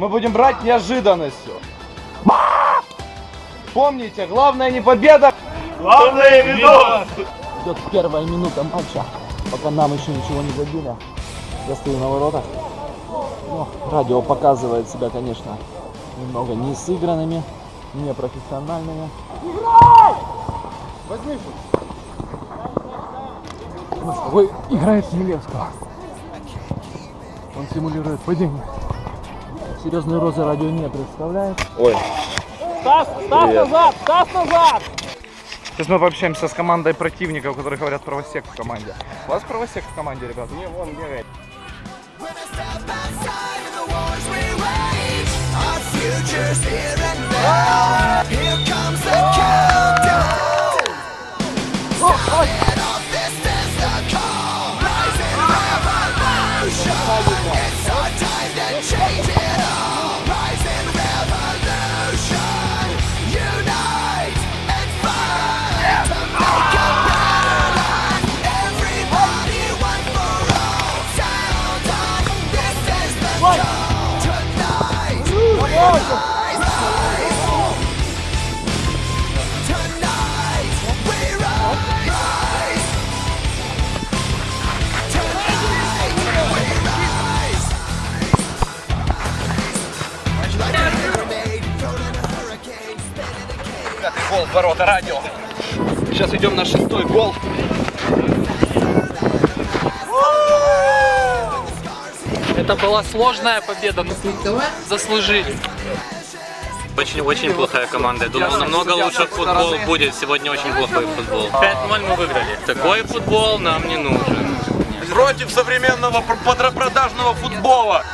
мы будем брать неожиданностью. Помните, главное не победа. Главное видос! Идет первая минута матча. Пока нам еще ничего не забили. Я стою на воротах. Ну, радио показывает себя, конечно, немного не сыгранными, не профессиональными. Возьми Вы играет Милевского. Он симулирует падение. Серьезные розы радио не представляет. Ой. Стас, Стас Привет. назад! Стас назад! Сейчас мы пообщаемся с командой противников, которые говорят правосек в команде. У вас правосек в команде, ребята? Не, вон бегает. When I step outside of the Гол в ворота радио. Сейчас идем на шестой гол. Это была сложная победа, но заслужили. Очень-очень плохая команда. Я думал, намного лучше футбол будет. Сегодня очень плохой футбол. 5-0 мы выиграли. Такой футбол нам не нужен. Против современного пр- продажного футбола.